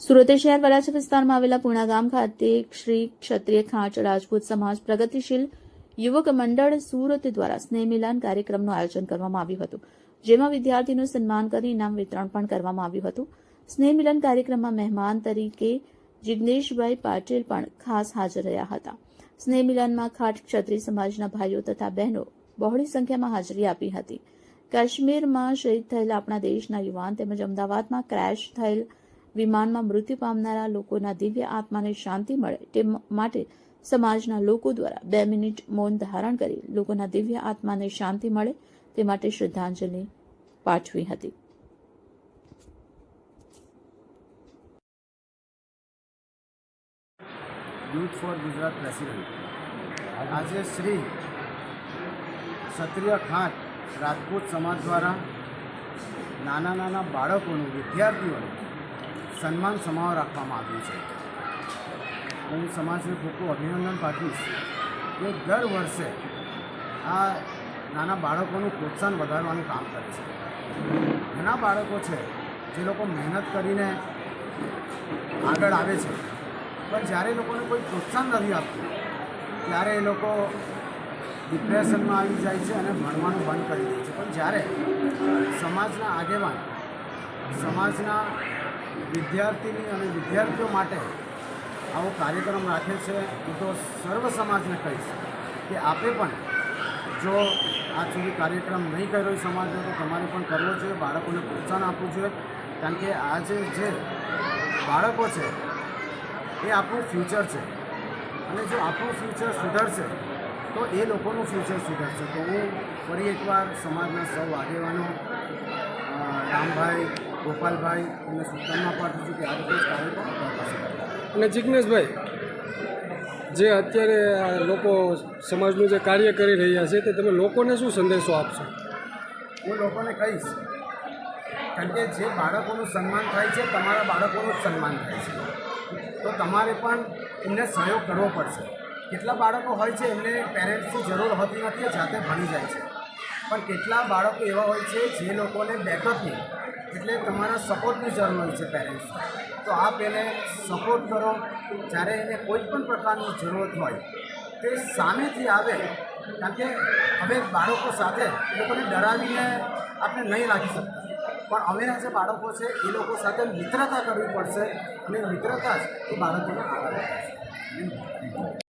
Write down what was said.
સુરત શહેર વરાછા વિસ્તારમાં આવેલા પુણા ગામ ખાતે શ્રી ક્ષત્રિય ખાંચ રાજપૂત સમાજ પ્રગતિશીલ યુવક મંડળ સુરત દ્વારા સ્નેહ મિલાન કાર્યક્રમનું આયોજન કરવામાં આવ્યું હતું, જેમાં વિદ્યાર્થીનું સન્માન કરી ઇનામ વિતરણ પણ કરવામાં આવ્યું હતું. સ્નેહ મિલન કાર્યક્રમમાં મહેમાન તરીકે જિજ્ઞેશભાઈ પાટીલ પણ ખાસ હાજર રહ્યા હતા. સ્નેહ મિલનમાં ખાટ ક્ષત્રિય સમાજના ભાઈઓ તથા બહેનો બહોળી સંખ્યામાં હાજરી આપી હતી. કાશ્મીરમાં શહીદ થયેલા આપણા દેશના યુવાન તેમજ અમદાવાદમાં ક્રેશ થયેલ વિમાનમાં મૃત્યુ પામનારા લોકોના દિવ્ય આત્માને શાંતિ મળે તે માટે સમાજના લોકો દ્વારા બે મિનિટ મૌન ધારણ કરી લોકોના દિવ્ય આત્માને શાંતિ મળે તે માટે શ્રદ્ધાંજલિ પાઠવી હતી. યુથ ફોર ગુજરાત પ્રેસિડેન્ટ આજે શ્રી ક્ષત્રિય ખાંટ રાજકોટ સમાજ દ્વારા નાના નાના બાળકોનું વિદ્યાર્થીઓનું સન્માન સમાવ રાખવામાં આવ્યું છે. હું સમાજને ખૂબ અભિનંદન પાઠવીશ કે દર વર્ષે આ નાના બાળકોનું પ્રોત્સાહન વધારવાનું કામ કરે છે. ઘણા બાળકો છે જે લોકો મહેનત કરીને આગળ આવે છે, પણ જ્યારે લોકોને કોઈ પ્રોત્સાહન નથી આપતું, ત્યારે એ લોકો ડિપ્રેશનમાં આવી જાય છે અને ભણવાનું બંધ કરી દે છે. પણ જ્યારે સમાજના આગેવાન, સમાજના વિદ્યાર્થીની અને વિદ્યાર્થીઓ માટે આવો કાર્યક્રમ રાખે છે. હું તો સર્વ સમાજને કહીશ કે આપે પણ જો આ સુધી કાર્યક્રમ નહીં કર્યો હોય સમાજનો, તો તમારે પણ કરવો જોઈએ, બાળકોને પ્રોત્સાહન આપવું જોઈએ. કારણ કે આજે જે બાળકો છે, એ આપણું ફ્યુચર છે. અને જો આપણું ફ્યુચર સુધરશે, તો એ લોકોનું ફ્યુચર સુધરશે. તો હું ફરી એકવાર સમાજના સૌ આગેવાનો રામભાઈ ગોપાલભાઈ અને શુભકામના પાઠવું છું કે આ રીતે અને જિજ્ઞેશભાઈ જે અત્યારે લોકો સમાજનું જે કાર્ય કરી રહ્યા છે તે તમે લોકોને શું સંદેશો આપશો? હું લોકોને કહીશ કારણ કે જે બાળકોનું સન્માન થાય છે તમારા બાળકોનું જ સન્માન થાય છે. તો તમારે પણ એમને સહયોગ કરવો પડશે. કેટલા બાળકો હોય છે એમને પેરેન્ટ્સની જરૂર હોતી નથી જાતે ભણી જાય છે. પણ કેટલા બાળકો એવા હોય છે જે લોકોને બેકઅપની એટલે તમારા સપોર્ટની જરૂર હોય છે પેરેન્ટ્સ તો આપ એને સપોર્ટ કરો. જ્યારે એને કોઈ પણ પ્રકારની જરૂરત હોય, તે સામેથી આવે. કારણ કે હવે બાળકો સાથે એ લોકોને ડરાવીને આપણે નહીં રાખી શકતા. પણ અમેના જે બાળકો છે, એ લોકો સાથે મિત્રતા કરવી પડશે અને મિત્રતા જ એ બાળકોને આગળ